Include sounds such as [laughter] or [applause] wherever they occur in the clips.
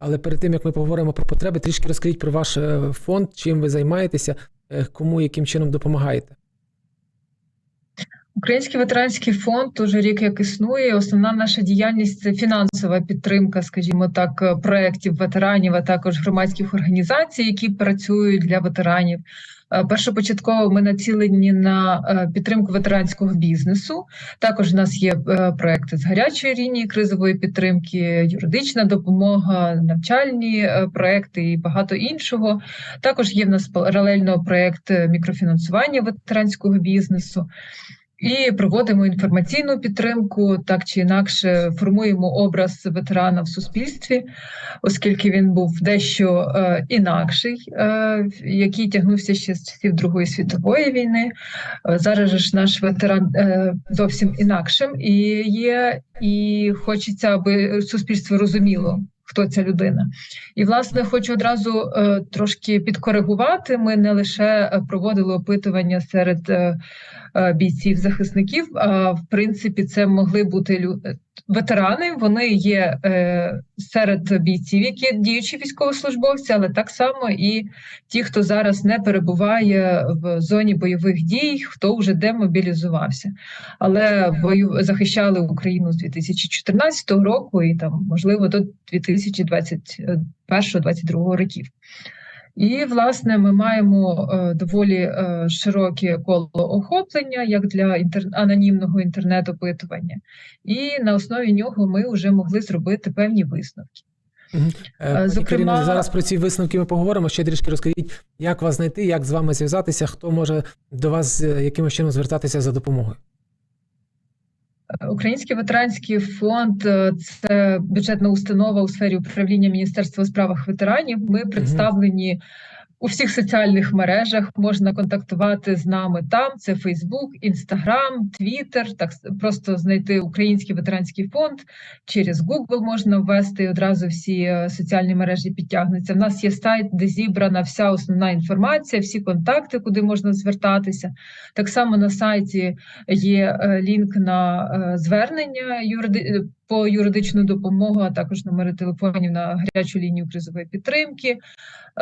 Але перед тим як ми поговоримо про потреби, трішки розкажіть про ваш е, фонд, чим ви займаєтеся, е, кому яким чином допомагаєте. Український ветеранський фонд уже рік як існує. Основна наша діяльність це фінансова підтримка, скажімо так, проєктів ветеранів, а також громадських організацій, які працюють для ветеранів. Е, Першопочатково ми націлені на е, підтримку ветеранського бізнесу. Також у нас є е, проекти з гарячої лінії кризової підтримки, юридична допомога, навчальні е, проекти і багато іншого. Також є в нас паралельно проект е, мікрофінансування ветеранського бізнесу. І проводимо інформаційну підтримку, так чи інакше формуємо образ ветерана в суспільстві, оскільки він був дещо е, інакший, е, який тягнувся ще з часів Другої світової війни. Е, зараз ж наш ветеран е, зовсім інакшим і є, і хочеться, аби суспільство розуміло. Хто ця людина, і власне хочу одразу е, трошки підкоригувати. Ми не лише проводили опитування серед е, е, бійців захисників. А в принципі, це могли бути лю... е, ветерани. Вони є е, серед бійців, які діючі військовослужбовці, але так само і ті, хто зараз не перебуває в зоні бойових дій, хто вже демобілізувався, але бою захищали Україну з 2014 року і там можливо до 2021-2022 років. І власне ми маємо е, доволі е, широке коло охоплення як для інтер... анонімного інтернет-опитування, і на основі нього ми вже могли зробити певні висновки. Е, зокрема- Каріно, зараз про ці висновки ми поговоримо. Ще трішки розкажіть, як вас знайти, як з вами зв'язатися, хто може до вас якимось чином звертатися за допомогою. Український ветеранський фонд е, це бюджетна установа у сфері управління Міністерства у справах ветеранів. Ми представлені у всіх соціальних мережах. Можна контактувати з нами там. Це Фейсбук, Інстаграм, Твіттер. Так просто знайти Український ветеранський фонд через Google можна ввести і одразу всі е, соціальні мережі підтягнуться. В нас є сайт, де зібрана вся основна інформація, всі контакти, куди можна звертатися. Так само на сайті є е, лінк на е, звернення юриди... по юридичну допомогу, а також номери телефонів на гарячу лінію кризової підтримки.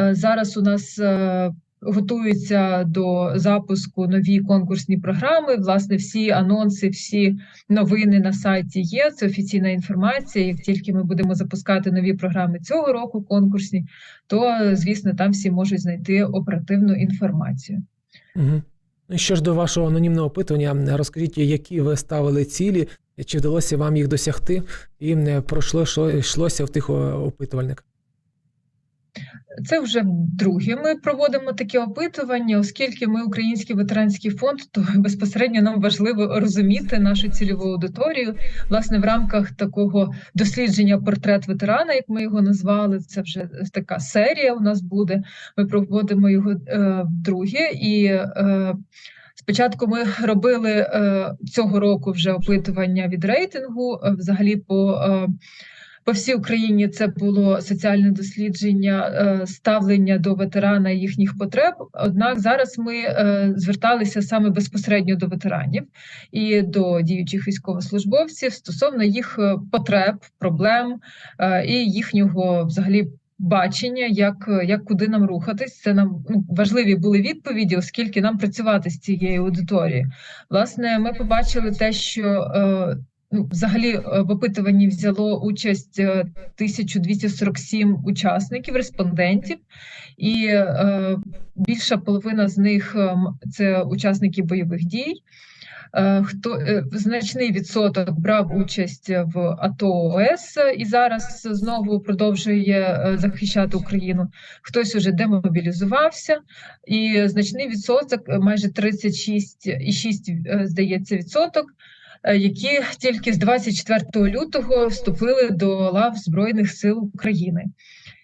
Е, Зараз у нас е, готуються до запуску нові конкурсні програми. Власне, всі анонси, всі новини на сайті є. Це офіційна інформація. Як тільки ми будемо запускати нові програми цього року, конкурсні, то звісно там всі можуть знайти оперативну інформацію. Угу. Що ж до вашого анонімного опитування, розкажіть, які ви ставили цілі, чи вдалося вам їх досягти, і е, про що йшлося в тих опитувальниках? Це вже друге. Ми проводимо таке опитування, оскільки ми український ветеранський фонд, то безпосередньо нам важливо розуміти нашу цільову аудиторію. Власне, в рамках такого дослідження портрет ветерана, як ми його назвали, це вже така серія. У нас буде. Ми проводимо його е, вдруге і. Е, Спочатку ми робили е, цього року вже опитування від рейтингу. е, Взагалі, по, е, по всій Україні це було соціальне дослідження ставлення до ветерана і їхніх потреб. Однак зараз ми зверталися саме безпосередньо до ветеранів і до діючих військовослужбовців стосовно їх потреб, проблем і їхнього взагалі. Бачення, як, як куди нам рухатись, це нам ну, важливі були відповіді, оскільки нам працювати з цією аудиторією. Власне, ми побачили те, що е, ну, взагалі е, в опитуванні взяло участь е, 1247 учасників, респондентів, і е, більша половина з них е, м- це учасники бойових дій. Е, Хто е, значний відсоток брав участь в АТО ОС і зараз знову продовжує е, захищати Україну. Хтось уже демобілізувався, і значний відсоток, майже 36,6, е, здається, відсоток, які тільки з 24 лютого вступили до лав Збройних сил України.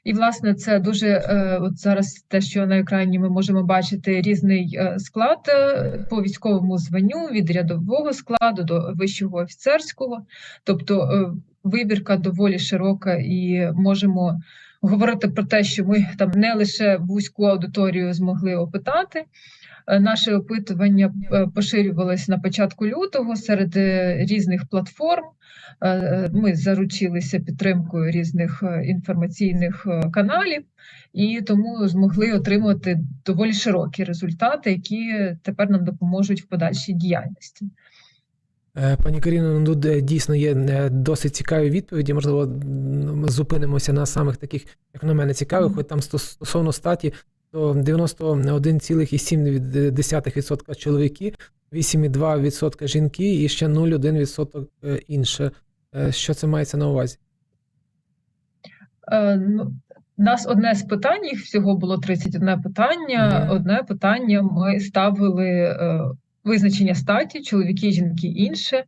І власне це дуже е, от зараз те, що на екрані ми можемо бачити різний е, склад е, по військовому званню від рядового складу до вищого офіцерського, тобто вибірка доволі широка, і можемо говорити про те, що ми там не лише вузьку аудиторію змогли опитати. Е, Наше опитування е, поширювалося на початку лютого серед е, різних платформ. Ми заручилися підтримкою різних інформаційних каналів, і тому змогли отримати доволі широкі результати, які тепер нам допоможуть в подальшій діяльності. Е, Пані Каріно, ну тут е, дійсно є е, досить цікаві відповіді. Можливо, ми зупинимося на самих таких, як на мене, цікавих. Хоч там стосовно статі, то 91,7% чоловіки, 8,2% жінки і ще 0,1% е, інше. Що це мається на увазі? Ну, У нас одне з питань, їх всього було 31 питання. Одне питання ми ставили визначення статі, чоловіки, жінки інше.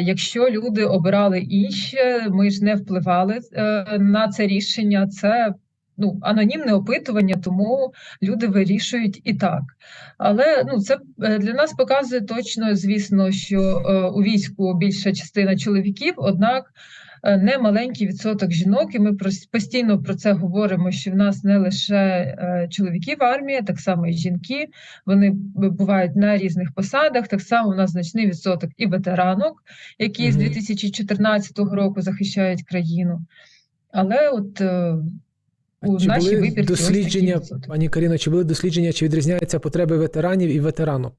Якщо люди обирали інше, ми ж не впливали е, на це рішення. Це ну, анонімне опитування, тому люди вирішують і так. Але ну, це е, для нас показує точно, звісно, що е, у війську більша частина чоловіків, однак е, не маленький відсоток жінок, і ми постійно про це говоримо. Що в нас не лише е, чоловіки в армії, так само і жінки. Вони бувають на різних посадах. Так само у нас значний відсоток і ветеранок, які з 2014 року захищають країну. Але от е, у Чи нашій вибірці дослідження, пані Каріно, чи були дослідження, чи відрізняються потреби ветеранів і ветеранок?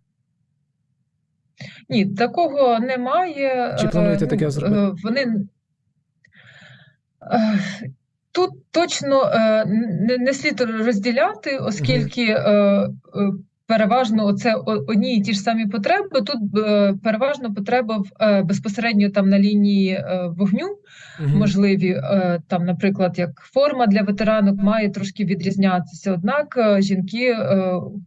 Ні, такого немає. Чи плануєте таке ну, зробити? Вони тут точно е, не, слід розділяти, оскільки е, е, переважно це одні і ті ж самі потреби. Тут е, переважно потреба в е, безпосередньо там на лінії е, вогню Мгм. можливі. Там, наприклад, як форма для ветеранок має трошки відрізнятися. Однак жінки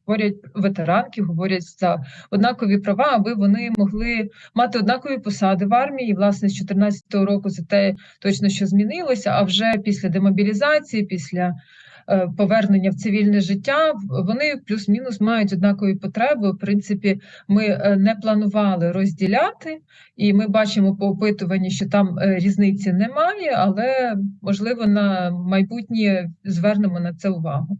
говорять, ветеранки говорять за однакові права, аби вони могли мати однакові посади в армії. І, власне, з 2014 року за те точно що змінилося. А вже після демобілізації, після повернення в цивільне життя, вони плюс-мінус мають однакові потреби. В принципі, ми е, не планували розділяти. І ми бачимо по опитуванні, що там е, різниці немає, але можливо на майбутнє звернемо на це увагу.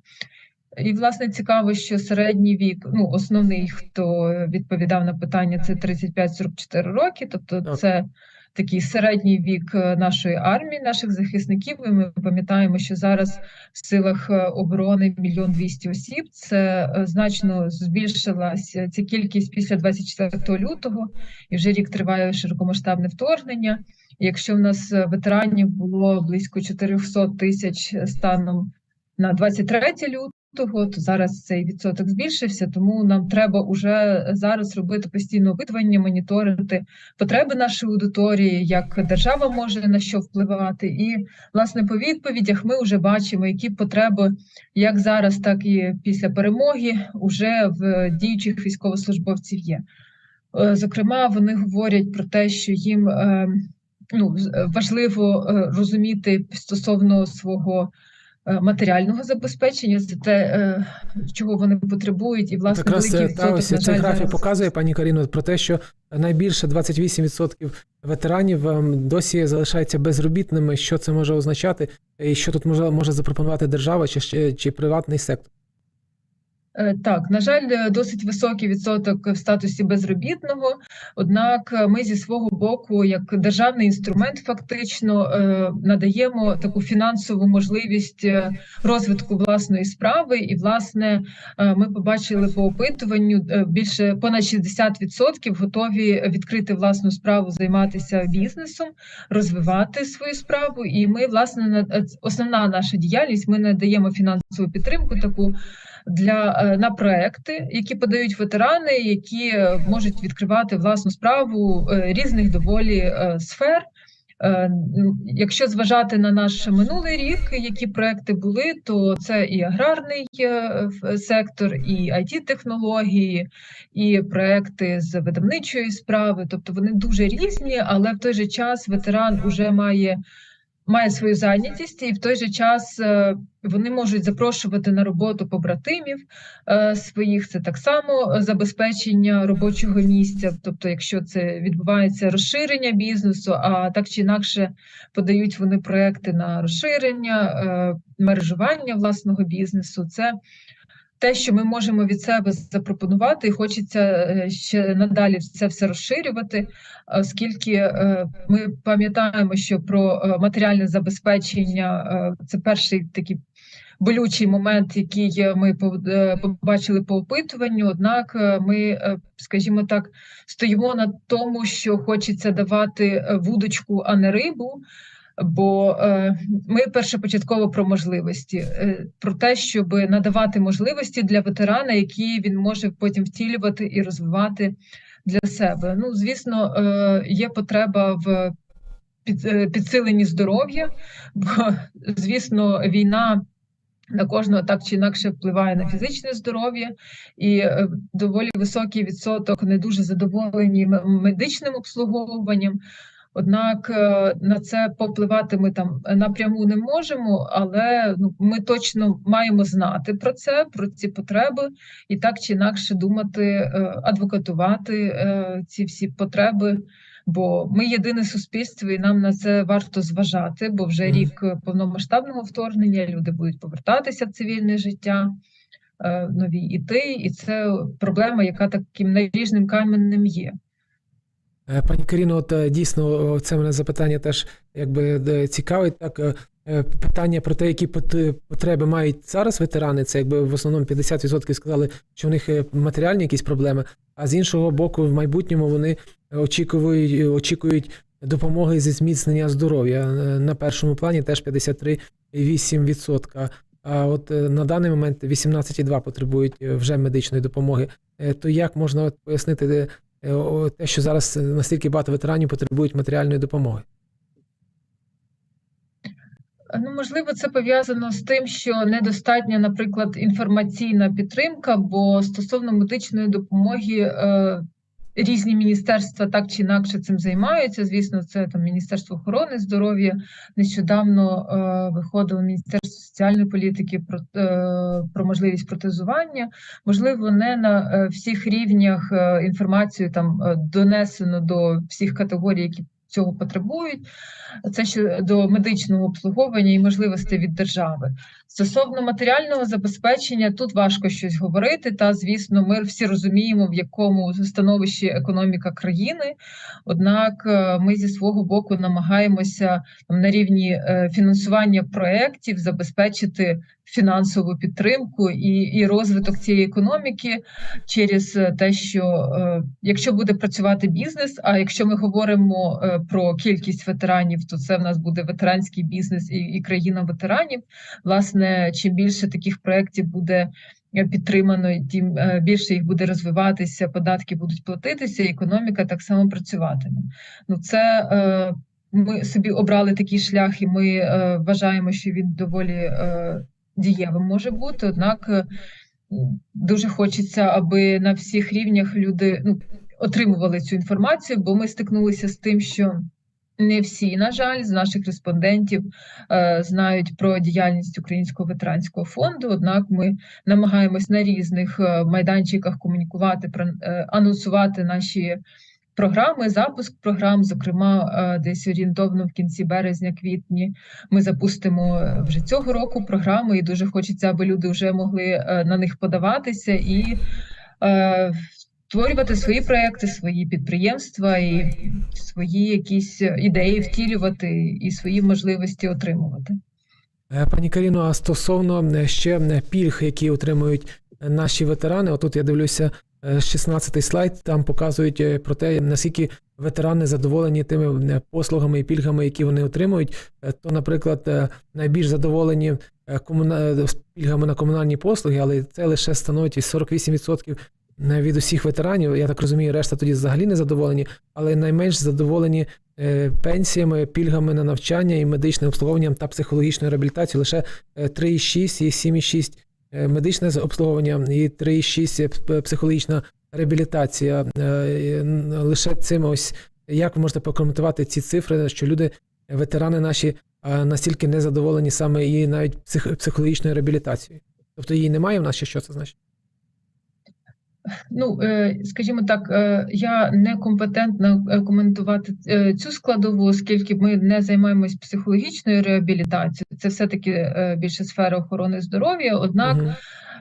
І власне цікаво, що середній вік, ну основний, хто відповідав на питання, це 35-44 роки, тобто це такий середній вік е, нашої армії, наших захисників. І ми пам'ятаємо, що зараз в силах е, оборони мільйон двісті осіб. Це е, значно збільшилася ця кількість після 24 лютого, і вже рік триває широкомасштабне вторгнення. Якщо в нас ветеранів було близько 400 тисяч станом на 23 лютого, то зараз цей відсоток збільшився. Тому нам треба уже зараз робити постійне опитування, моніторити потреби нашої аудиторії, як держава може на що впливати. І власне по відповідях ми вже бачимо, які потреби як зараз, так і після перемоги уже в діючих військовослужбовців є. Е, Зокрема, вони говорять про те, що їм е, ну, важливо е, розуміти стосовно свого матеріального забезпечення, це те, е, чого вони потребують, і власне Якраз великий е, та ось цей графік показує, пані Каріно, про те, що найбільше 28% ветеранів ем, досі залишаються безробітними. Що це може означати, і що тут може, може запропонувати держава чи, чи приватний сектор? Е, Так, на жаль, е, досить високий відсоток в статусі безробітного. Однак е, ми зі свого боку, як державний інструмент, фактично надаємо таку фінансову можливість розвитку власної справи. І, власне, ми побачили по опитуванню більше понад 60% готові відкрити власну справу, займатися бізнесом, розвивати свою справу. І ми, власне, на- основна наша діяльність. Ми надаємо фінансову підтримку таку для е, на проекти, які подають ветерани, які е, можуть відкривати власну справу е, різних доволі сфер. Якщо зважати на наш минулий рік, які проекти були, то це і аграрний сектор, і it технології, і проекти з видавничої справи. Тобто вони дуже різні, але в той же час ветеран уже має має свою зайнятість, і в той же час е, вони можуть запрошувати на роботу побратимів е, своїх. Це так само забезпечення робочого місця. Тобто, якщо це відбувається розширення бізнесу, а так чи інакше подають вони проекти на розширення, е, мережування власного бізнесу. Це те, що ми можемо від себе запропонувати, і хочеться е, ще надалі це все розширювати, оскільки е, ми пам'ятаємо, що про е, матеріальне забезпечення це перший такий болючий момент, який ми побачили по опитуванню. Однак ми, скажімо так, стоїмо на тому, що хочеться давати вудочку, а не рибу. Бо е, ми першопочатково про можливості, е, про те, щоб надавати можливості для ветерана, які він може потім втілювати і розвивати для себе. Ну, звісно, е, є потреба в під, підсиленні здоров'я, бо звісно, війна. На кожного так чи інакше впливає на фізичне здоров'я, і доволі високий відсоток не дуже задоволені медичним обслуговуванням. Однак е, на це попливати ми там напряму не можемо, але ну, ми точно маємо знати про це, про ці потреби, і так чи інакше думати, е, адвокатувати е, ці всі потреби. Бо ми єдине суспільство, і нам на це варто зважати, бо вже рік повномасштабного вторгнення люди будуть повертатися в цивільне життя, нові іти, і це проблема, яка таким наріжним каменем є. Е, Пані Каріно, от е, дійсно це мене запитання теж якби цікавить. Так е, е, питання про те, які потреби мають зараз ветерани. Це якби в основному 50% сказали, що в них е, матеріальні якісь проблеми. А з іншого боку, в майбутньому вони очікують очікують допомоги зі зміцнення здоров'я. Е, На першому плані теж 53,8%. А от е, на даний момент 18,2 потребують е, вже медичної допомоги. Е, То як можна от пояснити е, те, що зараз е, настільки багато ветеранів потребують матеріальної допомоги? Ну, можливо, це пов'язано з тим, що недостатня, наприклад, інформаційна підтримка, бо стосовно медичної допомоги е, різні міністерства так чи інакше цим займаються. Звісно, це там Міністерство охорони здоров'я. Нещодавно е, виходило Міністерство соціальної політики про, е, про можливість протезування. Можливо, не на е, всіх рівнях е, інформацію там е, донесено до всіх категорій, які цього потребують. Це щодо медичного обслуговування і можливостей від держави. Стосовно матеріального забезпечення, тут важко щось говорити. Та звісно, ми всі розуміємо, в якому становищі економіка країни. Однак е, ми зі свого боку намагаємося на рівні е, фінансування проєктів забезпечити фінансову підтримку і, і розвиток цієї економіки через е, те, що якщо буде працювати бізнес, а якщо ми говоримо про кількість ветеранів, то це в нас буде ветеранський бізнес і, і країна ветеранів. Власне, чим більше таких проєктів буде е, підтримано, тим е, більше їх буде розвиватися, податки будуть платитися, і економіка так само працюватиме. Ну це е, ми собі обрали такий шлях, і ми вважаємо, що він доволі дієвим може бути. Однак дуже хочеться, аби на всіх рівнях люди ну, отримували цю інформацію, бо ми стикнулися з тим, що не всі, на жаль, з наших респондентів е, знають про діяльність Українського ветеранського фонду. Однак ми намагаємось на різних е, майданчиках комунікувати, про е, анонсувати наші програми, запуск програм. Зокрема, е, десь орієнтовно в кінці березня-квітні ми запустимо вже цього року програми, і дуже хочеться, аби люди вже могли е, на них подаватися і. е, Створювати свої проекти, свої підприємства і свої якісь ідеї втілювати і свої можливості отримувати. Е, Пані Каріно, а стосовно е, ще е, пільг, які отримують е, наші ветерани, отут я дивлюся 16-й слайд, там показують е, про те, наскільки ветерани задоволені тими е, послугами і пільгами, які вони отримують. Е, То, наприклад, е, найбільш задоволені е, комуна... е, пільгами на комунальні послуги, але це лише становить 48% від усіх ветеранів. Я так розумію, решта тоді взагалі не задоволені, але найменш задоволені е, пенсіями, пільгами на навчання і медичним обслуговуванням та психологічною реабілітацією лише е, 3,6 і 7,6 е, медичне обслуговування і 3,6 п- психологічна реабілітація. Е, е, Лише цим ось як ви можете прокоментувати ці цифри, що люди, ветерани наші е, настільки незадоволені саме і навіть псих, психологічною реабілітацією. Тобто її немає в нас, що це значить? Ну, е, скажімо так, е, я не компетентна е, коментувати цю складову, оскільки ми не займаємось психологічною реабілітацією. Це все-таки е, більше сфера охорони здоров'я. Однак.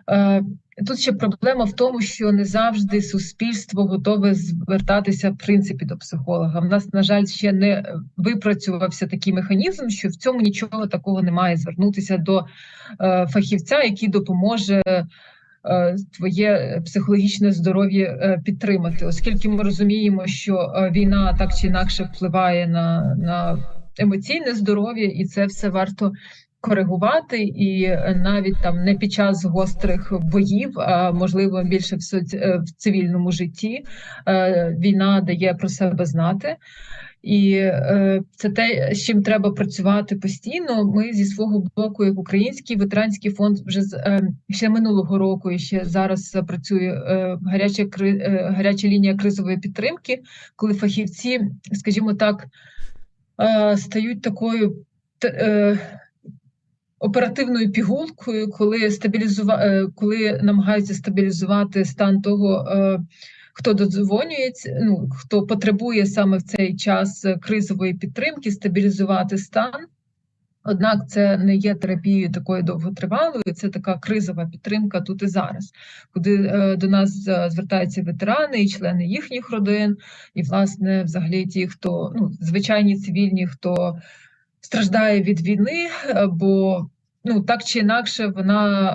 Е, Тут ще проблема в тому, що не завжди суспільство готове звертатися в принципі до психолога. В нас, на жаль, ще не випрацювався такий механізм, що в цьому нічого такого немає. Звернутися до фахівця, який допоможе твоє психологічне здоров'я е, підтримати, оскільки ми розуміємо, що е, війна так чи інакше впливає на, на емоційне здоров'я, і це все варто коригувати, і е, навіть там не під час гострих боїв, а можливо більше в е, в цивільному житті е, війна дає про себе знати. І е, це те, з чим треба працювати постійно. Ми зі свого боку, як Український ветеранський фонд, вже з е, ще минулого року і ще зараз працює е, гаряча кри- е, гаряча лінія кризової підтримки, коли фахівці, скажімо так, е, стають такою. т- е, Оперативною пігулкою, коли стабілізува... е, коли намагаються стабілізувати стан того, е, хто додзвонюється, ну хто потребує саме в цей час е, кризової підтримки, стабілізувати стан. Однак це не є терапією такою довготривалою, це така кризова підтримка тут і зараз, куди е, до нас е, звертаються ветерани і члени їхніх родин, і, власне, взагалі ті, хто ну, звичайні цивільні, хто страждає від війни, бо ну так чи інакше вона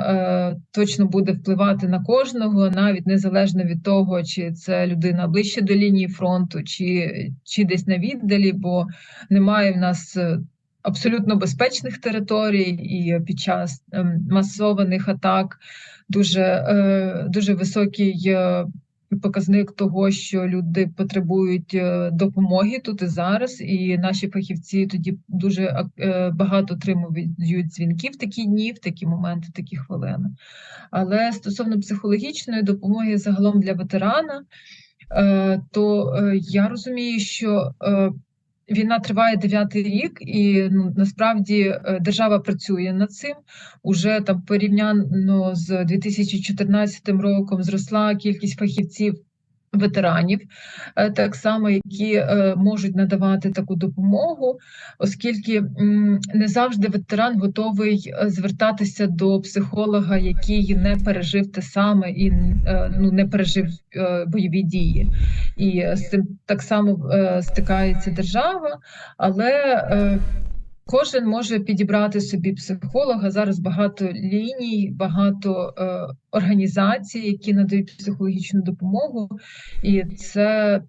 е, точно буде впливати на кожного, навіть незалежно від того, чи це людина ближче до лінії фронту, чи, чи десь на віддалі, бо немає в нас. е, Абсолютно безпечних територій, і під час ем, масованих атак дуже, е, дуже високий е, показник того, що люди потребують е, допомоги тут і зараз, і наші фахівці тоді дуже е, багато отримують дзвінків в такі дні, в такі моменти, в такі хвилини. Але стосовно психологічної допомоги загалом для ветерана, е, то я розумію, що Війна триває дев'ятий рік, і ну насправді е, держава працює над цим. Уже там порівняно з 2014 роком зросла кількість фахівців. Ветеранів, е, так само, які е, можуть надавати таку допомогу, оскільки не завжди ветеран готовий е, звертатися до психолога, який не пережив те саме і ну не пережив бойові дії. І з цим так само стикається держава, але кожен може підібрати собі психолога. Зараз багато ліній, багато е, організацій, які надають психологічну допомогу, і це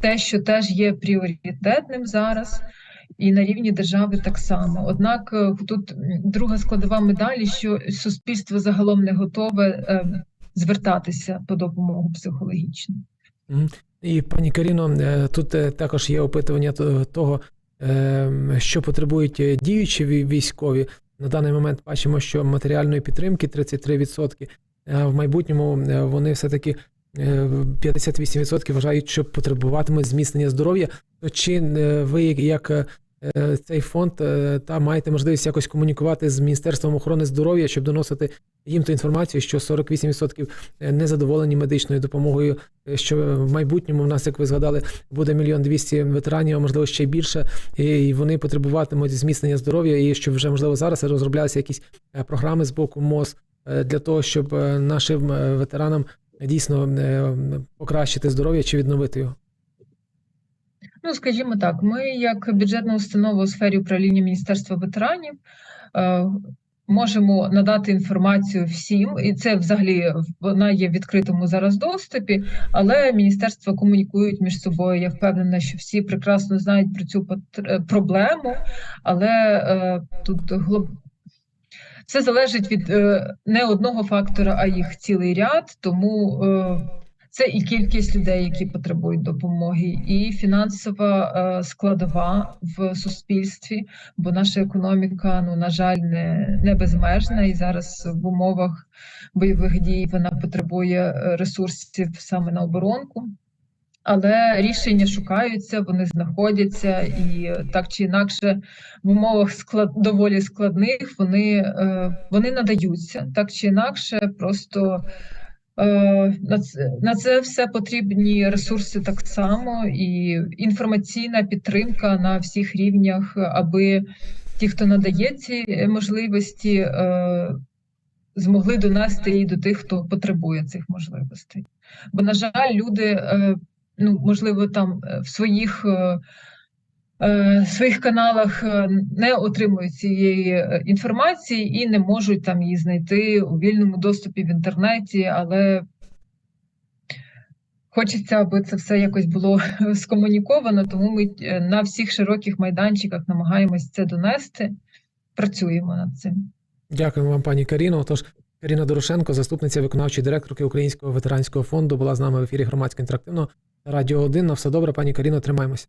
те, що теж є пріоритетним зараз. І на рівні держави так само. Однак е, тут друга складова медалі, що суспільство загалом не готове е, звертатися по допомогу психологічну. І пані Каріно, е, тут е, також є опитування того, що потребують е, діючі військові. На даний момент бачимо, що матеріальної підтримки 33%, а в майбутньому е, вони все-таки е, 58% вважають, що потребуватимуть зміцнення здоров'я. То чи е, ви, як е, е, цей фонд, е, та маєте можливість якось комунікувати з Міністерством охорони здоров'я, щоб доносити їм ту інформацію, що 48% незадоволені медичною допомогою, е, що в майбутньому в нас, як ви згадали, буде мільйон двісті ветеранів, а можливо ще більше, і вони потребуватимуть зміцнення здоров'я, і що вже можливо зараз розроблялися якісь е, програми з боку МОЗ е, для того, щоб е, нашим е, ветеранам дійсно е, покращити здоров'я чи відновити його. Ну, скажімо так, ми, як бюджетна установа у сфері управління Міністерства ветеранів, е, можемо надати інформацію всім, і це взагалі вона є в відкритому зараз доступі, але міністерства комунікують між собою. Я впевнена, що всі прекрасно знають про цю е, проблему, але е, тут глоб... все залежить від не одного фактора, а їх цілий ряд. Тому це і кількість людей, які потребують допомоги, і фінансова е, складова в суспільстві, бо наша економіка, ну на жаль, не, не безмежна, і зараз в умовах бойових дій вона потребує е, ресурсів саме на оборонку. але рішення шукаються, вони знаходяться, і так чи інакше в умовах склад доволі складних вони, е, вони надаються. Так чи інакше, просто на це, все потрібні ресурси так само, і інформаційна підтримка на всіх рівнях, аби ті, хто надає ці можливості, е, змогли донести її до тих, хто потребує цих можливостей. Бо, на жаль, люди, е, ну можливо, там е, в своїх. Е, своїх каналах е, не отримують цієї е, інформації і не можуть там її знайти у вільному доступі в інтернеті, але хочеться, аби це все якось було [laughs] скомуніковано, тому ми на всіх широких майданчиках намагаємось це донести, працюємо над цим. Дякуємо вам, пані Каріно. Тож Каріна Дорошенко, заступниця виконавчої директорки Українського ветеранського фонду, була з нами в ефірі громадсько інтерактивного Радіо 1. На все добре, пані Каріно, тримаємося.